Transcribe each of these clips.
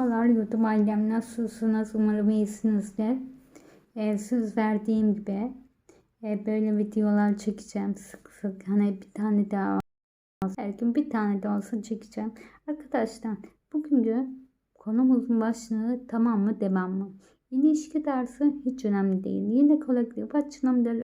Merhabalar YouTube ailem nasılsınız? Umarım iyisinizdir. Ee, söz verdiğim gibi e, böyle videolar çekeceğim sık sık. Hani bir tane daha her gün bir tane de olsa çekeceğim. Arkadaşlar bugünkü konumuzun başlığı tamam mı devam mı? İlişki dersi hiç önemli değil. Yine kolektif açılımdır.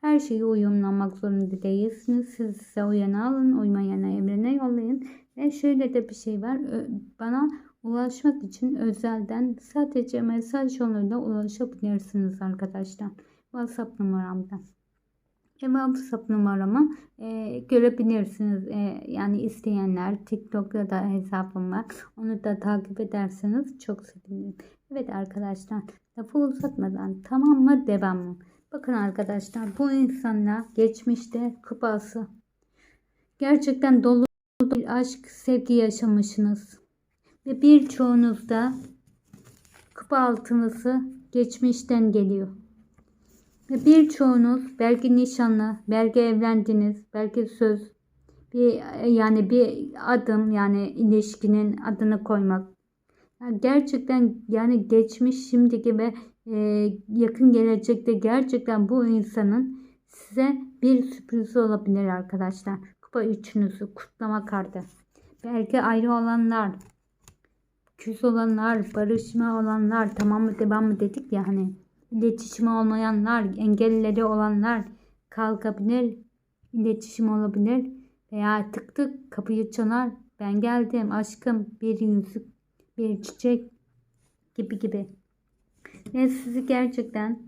Her şeyi uyumlamak zorunda değilsiniz. Siz size uyanı alın, uymayana evrene yollayın. Ve şöyle de bir şey var. Bana ulaşmak için özelden sadece mesaj yoluyla ulaşabilirsiniz arkadaşlar. WhatsApp numaramdan. Ve WhatsApp numaramı e, görebilirsiniz. E, yani isteyenler TikTok'ta da hesabım var. Onu da takip ederseniz çok sevinirim. Evet arkadaşlar lafı uzatmadan tamam mı devam mı? Bakın arkadaşlar bu insanla geçmişte kupası gerçekten dolu bir aşk sevgi yaşamışsınız. Ve birçoğunuz da kupa altınızı geçmişten geliyor. Ve birçoğunuz belki nişanlı, belki evlendiniz, belki söz, bir yani bir adım yani ilişkinin adını koymak. Yani gerçekten yani geçmiş, şimdiki ve e, yakın gelecekte gerçekten bu insanın size bir sürprizi olabilir arkadaşlar. Kupa üçünüzü kutlama kartı. Belki ayrı olanlar, küs olanlar, barışma olanlar, tamam mı devam mı dedik ya hani iletişimi olmayanlar, engelleri olanlar kalkabilir, iletişim olabilir veya tık tık kapıyı çalar. Ben geldim aşkım bir yüzük, bir çiçek gibi gibi. Ve sizi gerçekten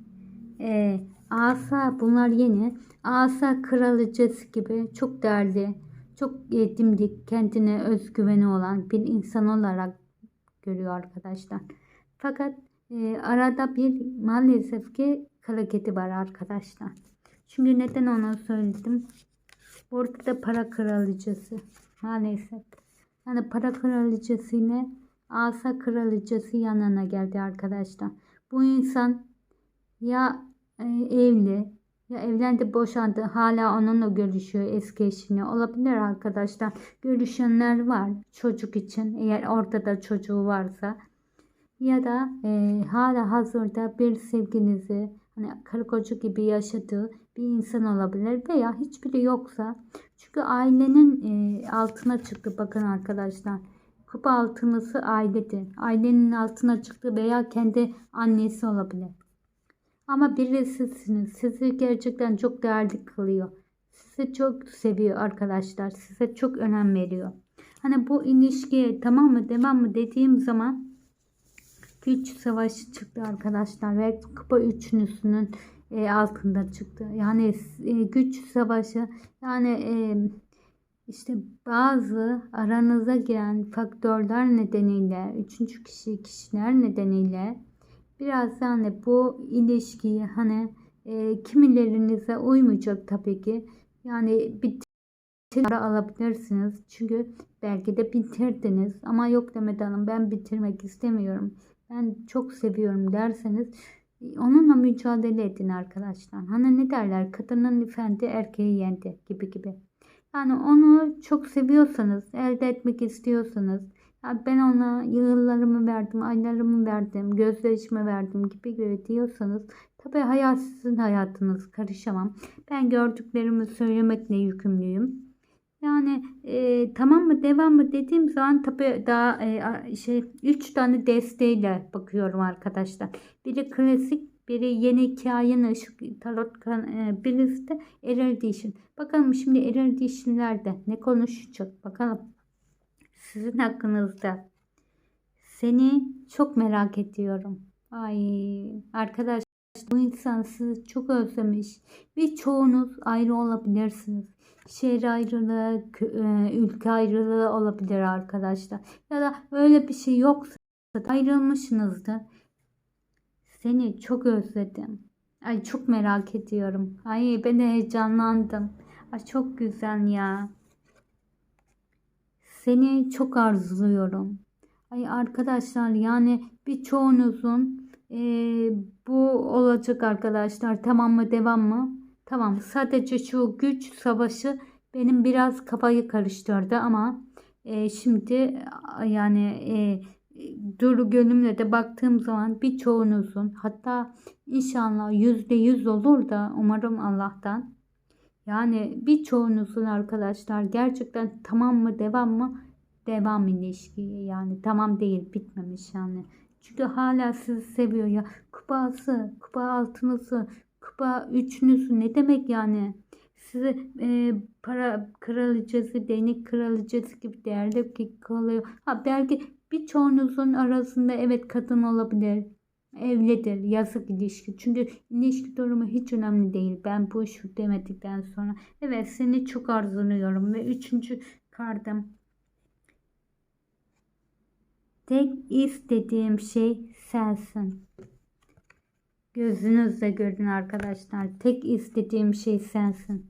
e, asa bunlar yeni asa kraliçesi gibi çok değerli, çok e, dimdik, kendine özgüveni olan bir insan olarak görüyor arkadaşlar. Fakat e, arada bir maalesef ki hareketi var arkadaşlar. Çünkü neden onu söyledim? Burada da para kraliçesi maalesef. Yani para kraliçesiyle asa kraliçesi yanına geldi arkadaşlar. Bu insan ya e, evli ya evlendi boşandı hala onunla görüşüyor eski eşini olabilir arkadaşlar. Görüşenler var çocuk için eğer ortada çocuğu varsa ya da e, hala hazırda bir sevginizi hani karı koca gibi yaşadığı bir insan olabilir veya hiçbiri yoksa çünkü ailenin e, altına çıktı bakın arkadaşlar. Kupa altınısı ailedir. Ailenin altına çıktı veya kendi annesi olabilir. Ama birisisiniz. Sizi gerçekten çok değerli kılıyor. Sizi çok seviyor arkadaşlar. Size çok önem veriyor. Hani bu ilişkiye tamam mı devam mı dediğim zaman güç savaşı çıktı arkadaşlar. Ve kupa üçünüzünün e, altında çıktı. Yani e, güç savaşı yani e, işte bazı aranıza giren faktörler nedeniyle, üçüncü kişi kişiler nedeniyle biraz hani bu ilişkiyi hani e, kimilerinize uymayacak tabii ki. Yani bitir alabilirsiniz. Çünkü belki de bitirdiniz ama yok Demet Hanım ben bitirmek istemiyorum. Ben çok seviyorum derseniz onunla mücadele edin arkadaşlar. Hani ne derler kadının efendi erkeği yendi gibi gibi. Yani onu çok seviyorsanız, elde etmek istiyorsanız, ya ben ona yıllarımı verdim, aylarımı verdim, gözyaşımı verdim gibi gibi diyorsanız tabi hayat sizin hayatınız karışamam. Ben gördüklerimi söylemekle yükümlüyüm. Yani e, tamam mı devam mı dediğim zaman tabi daha e, şey 3 tane desteğiyle bakıyorum arkadaşlar. Biri klasik biri yeni hikayenin ışık tarot kan, e, birisi de Erol Dişin. Bakalım şimdi Erol Dişinlerde ne konuşacak bakalım. Sizin hakkınızda. Seni çok merak ediyorum. Ay arkadaş bu insan sizi çok özlemiş. Ve çoğunuz ayrı olabilirsiniz. Şehir ayrılığı, e, ülke ayrılığı olabilir arkadaşlar. Ya da öyle bir şey yoksa ayrılmışsınızdır. Seni çok özledim. Ay çok merak ediyorum. Ay ben de heyecanlandım. Ay çok güzel ya. Seni çok arzuluyorum. Ay arkadaşlar yani birçoğunuzun e, bu olacak arkadaşlar. Tamam mı devam mı? Tamam sadece şu güç savaşı benim biraz kafayı karıştırdı ama e, şimdi yani e, Duru Gönlüm'le de baktığım zaman birçoğunuzun hatta inşallah yüzde yüz olur da umarım Allah'tan yani birçoğunuzun arkadaşlar gerçekten tamam mı devam mı devam ilişki yani tamam değil bitmemiş yani. Çünkü hala sizi seviyor ya. Kupası, kupa altınızı, kupa üçünüzü ne demek yani? Sizi e, para kraliçesi, değnek kraliçesi gibi değerli kalıyor. Ha belki birçoğunuzun arasında evet kadın olabilir. Evlidir, yazık ilişki. Çünkü ilişki durumu hiç önemli değil. Ben bu şu demedikten sonra. Evet seni çok arzuluyorum ve üçüncü kardım. Tek istediğim şey sensin. Gözünüzle görün arkadaşlar. Tek istediğim şey sensin.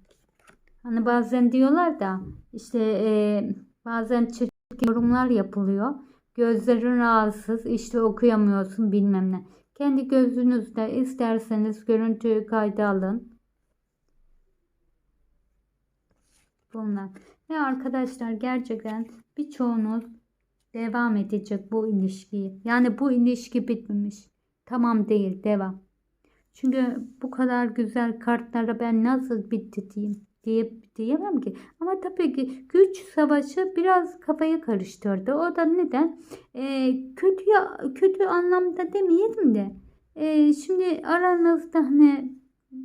Hani bazen diyorlar da işte e, bazen çirkin yorumlar yapılıyor. Gözlerin rahatsız işte okuyamıyorsun bilmem ne. Kendi gözünüzde isterseniz görüntüyü kayda alın. Bunlar. Ve arkadaşlar gerçekten birçoğunuz devam edecek bu ilişkiyi. Yani bu ilişki bitmemiş. Tamam değil devam. Çünkü bu kadar güzel kartlara ben nasıl bitti diyeyim diye diyemem ki. Ama tabii ki güç savaşı biraz kafayı karıştırdı. O da neden? Ee, kötü kötü anlamda demeyelim de. Ee, şimdi aranızda hani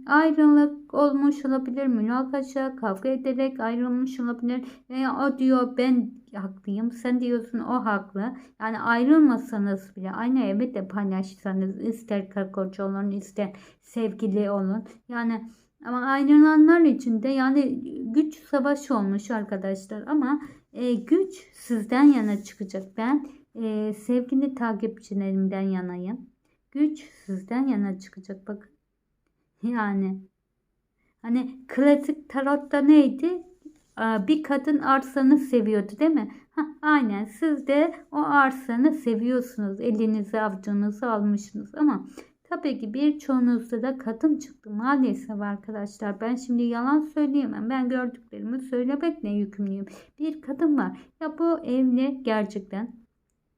ayrılık olmuş olabilir, münakaşa, kavga ederek ayrılmış olabilir. Veya o diyor ben haklıyım, sen diyorsun o haklı. Yani ayrılmasanız bile aynı evi de paylaşsanız ister karı koca olun, ister sevgili olun. Yani ama ayrılanlar için de yani güç savaşı olmuş arkadaşlar. Ama e, güç sizden yana çıkacak. Ben e, sevgili takipçilerimden yanayım. Güç sizden yana çıkacak. Bakın. Yani hani klasik tarotta neydi? Bir kadın arsanı seviyordu değil mi? Ha, aynen siz de o arsanı seviyorsunuz. Elinize avucunuzu almışsınız ama tabii ki birçoğunuzda da kadın çıktı maalesef arkadaşlar. Ben şimdi yalan söyleyemem. Ben gördüklerimi söylemekle yükümlüyüm. Bir kadın var. Ya bu evli gerçekten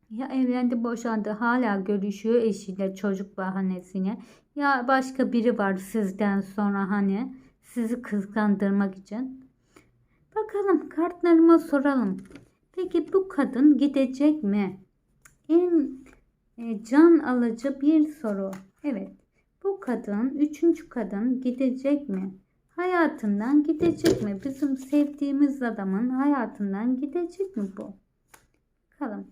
ya evlendi boşandı hala görüşüyor eşiyle çocuk bahanesine. Ya başka biri var sizden sonra hani sizi kıskandırmak için. Bakalım kartlarıma soralım. Peki bu kadın gidecek mi? En can alıcı bir soru. Evet. Bu kadın, üçüncü kadın gidecek mi? Hayatından gidecek mi? Bizim sevdiğimiz adamın hayatından gidecek mi bu? Bakalım.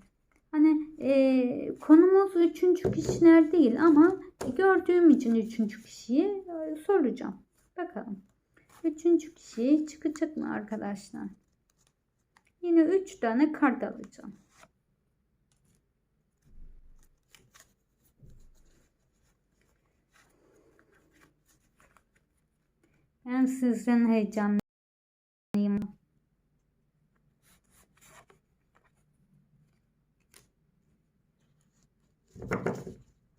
Hani e, konumuz üçüncü kişiler değil ama gördüğüm için üçüncü kişiyi e, soracağım. Bakalım. Üçüncü kişi çıkacak mı arkadaşlar? Yine üç tane kart alacağım. Ben sizden heyecanlıyım.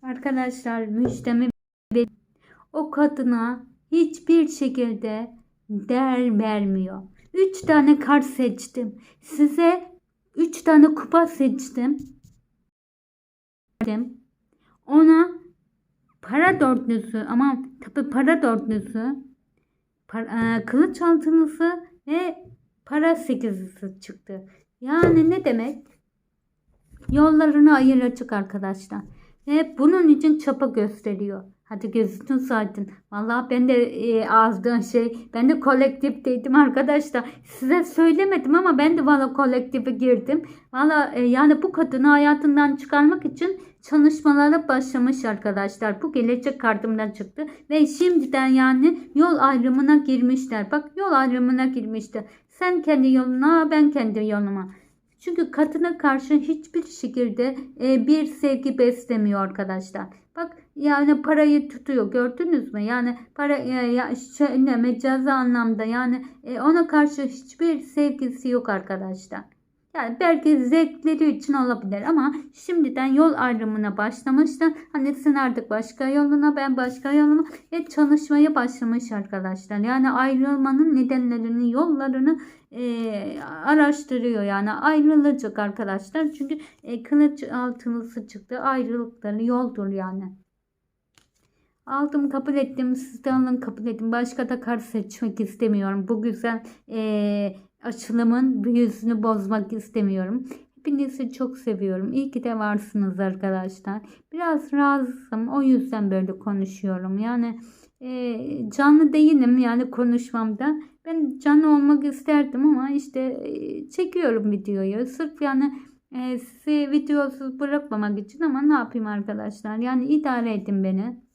Arkadaşlar müjdemi o kadına hiçbir şekilde değer vermiyor. Üç tane kart seçtim. Size üç tane kupa seçtim. Ona para dörtlüsü ama tabi para dörtlüsü e, kılıç altınısı ve para sekizlisi çıktı. Yani ne demek? Yollarını ayıracak arkadaşlar. Ve bunun için çaba gösteriyor. Hadi gözünüz aydın. Vallahi ben de e, azdığın şey. Ben de kolektifteydim arkadaşlar. Size söylemedim ama ben de valla kolektife girdim. Valla e, yani bu kadını hayatından çıkarmak için çalışmalara başlamış arkadaşlar. Bu gelecek kartımdan çıktı. Ve şimdiden yani yol ayrımına girmişler. Bak yol ayrımına girmişler. Sen kendi yoluna ben kendi yoluma. Çünkü kadına karşı hiçbir şekilde e, bir sevgi beslemiyor arkadaşlar. Bak yani parayı tutuyor gördünüz mü? Yani para e, ya, şöyle mecazi anlamda yani e, ona karşı hiçbir sevgisi yok arkadaşlar. Yani belki zevkleri için olabilir ama şimdiden yol ayrımına başlamışlar. Hani sen artık başka yoluna ben başka yoluma ve çalışmaya başlamış arkadaşlar. Yani ayrılmanın nedenlerini, yollarını e, araştırıyor. Yani ayrılacak arkadaşlar. Çünkü e, kılıç altılısı çıktı. Ayrılıkları yoldur yani. Aldım kabul ettim. Siz de alın kabul ettim. Başka da kart seçmek istemiyorum. Bu güzel e, açılımın yüzünü bozmak istemiyorum. Hepinizi çok seviyorum. İyi ki de varsınız arkadaşlar. Biraz rahatsızım. O yüzden böyle konuşuyorum. Yani e, canlı değilim yani konuşmamda. Ben canlı olmak isterdim ama işte e, çekiyorum videoyu. Sırf yani e, sizi videosuz bırakmamak için ama ne yapayım arkadaşlar. Yani idare edin beni.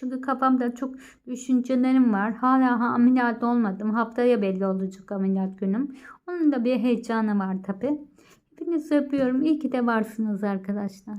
Çünkü kafamda çok düşüncelerim var. Hala ha, ameliyat olmadım. Haftaya belli olacak ameliyat günüm. Onun da bir heyecanı var tabi. Hepinizi öpüyorum. İyi ki de varsınız arkadaşlar.